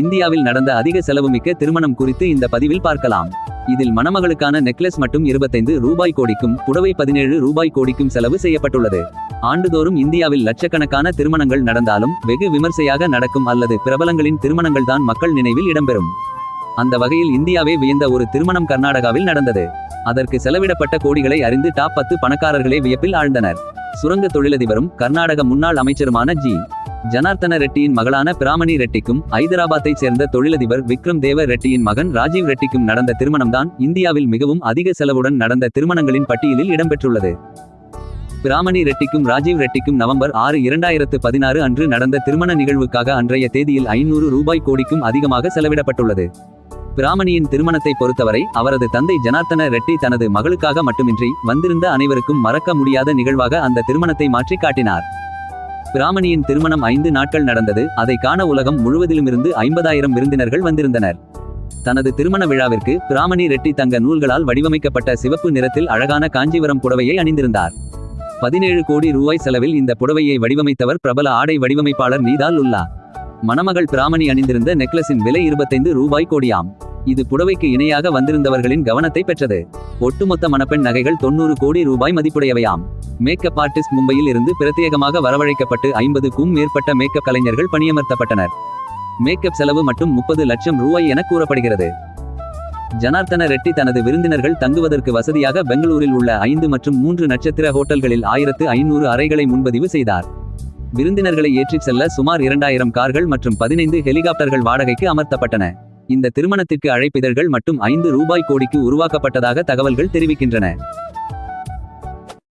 இந்தியாவில் நடந்த அதிக செலவுமிக்க திருமணம் குறித்து இந்த பதிவில் பார்க்கலாம். இதில் மணமகளுக்கான நெக்லஸ் மட்டும் இருபத்தைந்து ரூபாய் கோடிக்கும் புடவை பதினேழு ரூபாய் கோடிக்கும் செலவு செய்யப்பட்டுள்ளது. ஆண்டுதோறும் இந்தியாவில் லட்சக்கணக்கான திருமணங்கள் நடந்தாலும் வெகு விமர்சையாக நடக்கும் அல்லது பிரபலங்களின் திருமணங்கள் தான் மக்கள் நினைவில் இடம்பெறும். அந்த வகையில் இந்தியாவே வியந்த ஒரு திருமணம் கர்நாடகாவில் நடந்தது. அதற்கு செலவிடப்பட்ட கோடிகளை அறிந்து டாப் பத்து பணக்காரர்களே வியப்பில் ஆழ்ந்தனர். சுரங்க தொழிலதிபரும் கர்நாடக முன்னாள் அமைச்சருமான ஜி. ஜனார்த்தன ரெட்டியின் மகளான பிராமணி ரெட்டிக்கும் ஐதராபாத்தைச் சேர்ந்த தொழிலதிபர் விக்ரம் தேவ ரெட்டியின் மகன் ராஜீவ் ரெட்டிக்கும் நடந்த திருமணம்தான் இந்தியாவில் மிகவும் அதிக செலவுடன் நடந்த திருமணங்களின் பட்டியலில் இடம்பெற்றுள்ளது. பிராமணி ரெட்டிக்கும் ராஜீவ் ரெட்டிக்கும் நவம்பர் ஆறு இரண்டாயிரத்து பதினாறு அன்று நடந்த திருமண நிகழ்வுக்காக அன்றைய தேதியில் ஐநூறு ரூபாய் கோடிக்கும் அதிகமாக செலவிடப்பட்டுள்ளது. பிராமணியின் திருமணத்தை பொறுத்தவரை அவரது தந்தை ஜனார்த்தன ரெட்டி தனது மகளுக்காக மட்டுமின்றி வந்திருந்த அனைவருக்கும் மறக்க முடியாத நிகழ்வாக அந்த திருமணத்தை மாற்றி காட்டினார் பிராமணியின் திருமணம் ஐந்து நாட்கள் நடந்தது. அதை காண உலகம் முழுவதிலுமிருந்து ஐம்பதாயிரம் விருந்தினர்கள் வந்திருந்தனர். தனது திருமண விழாவிற்கு பிராமணி ரெட்டி தங்க நூல்களால் வடிவமைக்கப்பட்ட சிவப்பு நிறத்தில் அழகான காஞ்சிபுரம் புடவையை அணிந்திருந்தார். பதினேழு கோடி ரூபாய் செலவில் இந்த புடவையை வடிவமைத்தவர் பிரபல ஆடை வடிவமைப்பாளர் நீதால் உல்லா. மணமகள் பிராமணி அணிந்திருந்த நெக்லஸின் விலை இருபத்தைந்து ரூபாய் கோடியாம். இது புடவைக்கு இணையாக வந்திருந்தவர்களின் கவனத்தை பெற்றது. ஒட்டுமொத்த மணப்பெண் நகைகள் தொண்ணூறு கோடி ரூபாய் மதிப்புடையவையாம். மேக்கப் ஆர்டிஸ்ட் மும்பையில் இருந்து பிரத்யேகமாக வரவழைக்கப்பட்டு ஐம்பதுக்கும் மேற்பட்ட மேக்கப் கலைஞர்கள் பணியமர்த்தப்பட்டனர். மேக்கப் செலவு மட்டும் முப்பது லட்சம் ரூபாய் என கூறப்படுகிறது. ஜனார்த்தன ரெட்டி தனது விருந்தினர்கள் தங்குவதற்கு வசதியாக பெங்களூரில் உள்ள ஐந்து மற்றும் மூன்று நட்சத்திர ஹோட்டல்களில் ஆயிரத்து ஐநூறு அறைகளை முன்பதிவு செய்தார். விருந்தினர்களை ஏற்றிச் செல்ல சுமார் இரண்டாயிரம் கார்கள் மற்றும் பதினைந்து ஹெலிகாப்டர்கள் வாடகைக்கு அமர்த்தப்பட்டன. இந்த திருமணத்திற்கு அழைப்பிதழ்கள் மட்டும் ஐந்து ரூபாய் கோடிக்கு உருவாக்கப்பட்டதாக தகவல்கள் தெரிவிக்கின்றன.